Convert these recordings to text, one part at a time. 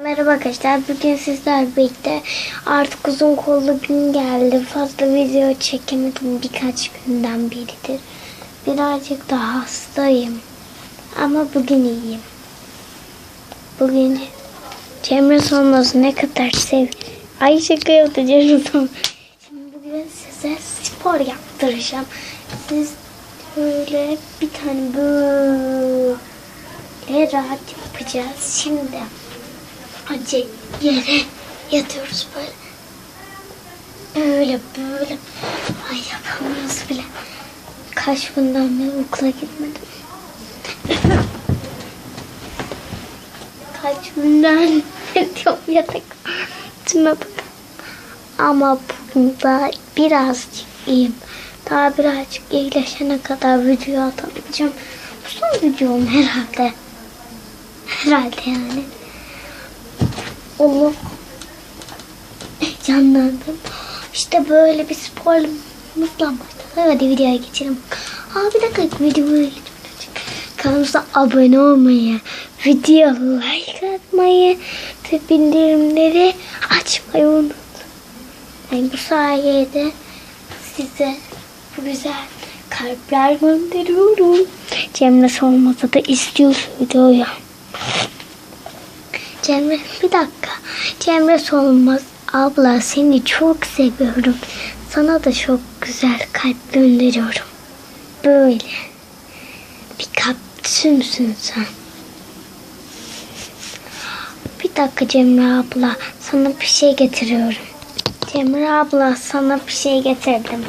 Merhaba arkadaşlar. Bugün sizler birlikte artık uzun kollu gün geldi. Fazla video çekemedim birkaç günden beridir. Birazcık da hastayım. Ama bugün iyiyim. Bugün Cemre Solmaz'ı ne kadar sev... Ay şaka yaptı Cemre. Şimdi bugün size spor yaptıracağım. Siz böyle bir tane böyle rahat yapacağız. Şimdi Acı yere yatıyoruz böyle. Öyle böyle. Ay yapamıyoruz bile. Kaç günden beri okula gitmedim. Kaç günden beri yatak. Tüme bakın. Ama bugün daha birazcık iyiyim. Daha birazcık iyileşene kadar video atamayacağım. Bu son videom herhalde. Herhalde yani. Allah canlandım. İşte böyle bir sporumuzla başladık. Hadi videoya geçelim. Aa bir dakika videoya geçmeden Kanalımıza abone olmayı, video like atmayı bildirimleri açmayı unutmayın. Yani bu sayede size bu güzel kalpler gönderiyorum. Cemre sormasa da istiyorsa videoya. Cemre bir dakika. Cemre Solmaz abla seni çok seviyorum. Sana da çok güzel kalp gönderiyorum. Böyle. Bir kaktüsümsün sen. Bir dakika Cemre abla sana bir şey getiriyorum. Cemre abla sana bir şey getirdim.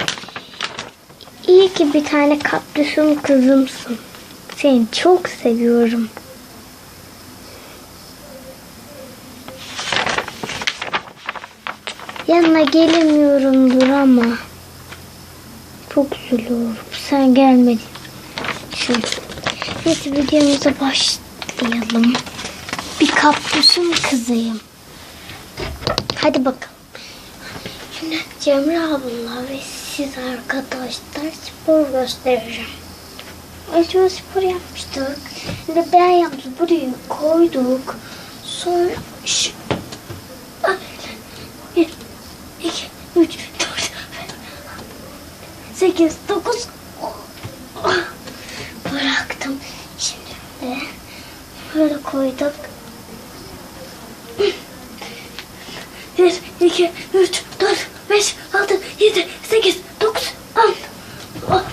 İyi ki bir tane kaktüsüm kızımsın. Seni çok seviyorum. Yanına gelemiyorumdur ama çok üzülüyorum. Sen gelmedin. Şimdi neyse videomuza başlayalım. Bir kaktüsün kızıyım. Hadi bakalım. Şimdi Cemre abla ve siz arkadaşlar spor göstereceğim. Önce spor yapmıştık. Şimdi ben yaptım. Buraya koyduk. Sonra şu 3, 4, 8, 9. Bıraktım. Şimdi de böyle koyduk. 1, 2, 3, 4, 5, 6, 7, 8, 9, 10.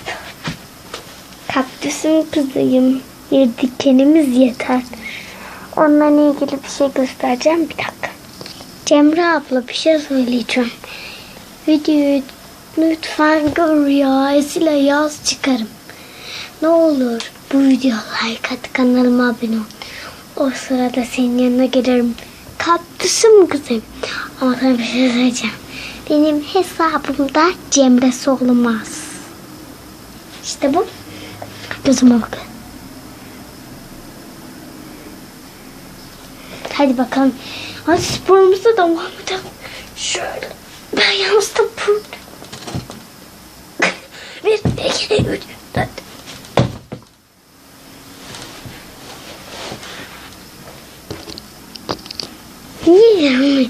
Kaktüsüm kızıyım. Bir dikenimiz yeter. Onunla ilgili bir şey göstereceğim. Bir dakika. Cemre abla bir şey söyleyeceğim. Videoyu lütfen gör ya. Esile yaz çıkarım. Ne olur bu video like at kanalıma abone ol. O sırada senin yanına gelirim. Kaktüsüm güzel. Ama sana bir şey söyleyeceğim. Benim hesabımda Cemre Solmaz. İşte bu. Gözüme bakın. Hadi bakalım. Hadi sporumuza devam edelim. Şöyle. Ben yalnız da burada. Bir, iki, üç, dört. Niye?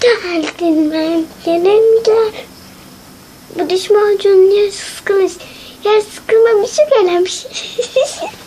Geldin ben gelemeyeceğim. Bu diş macunu niye sıkılmış? Ya sıkılmamış gelmiş.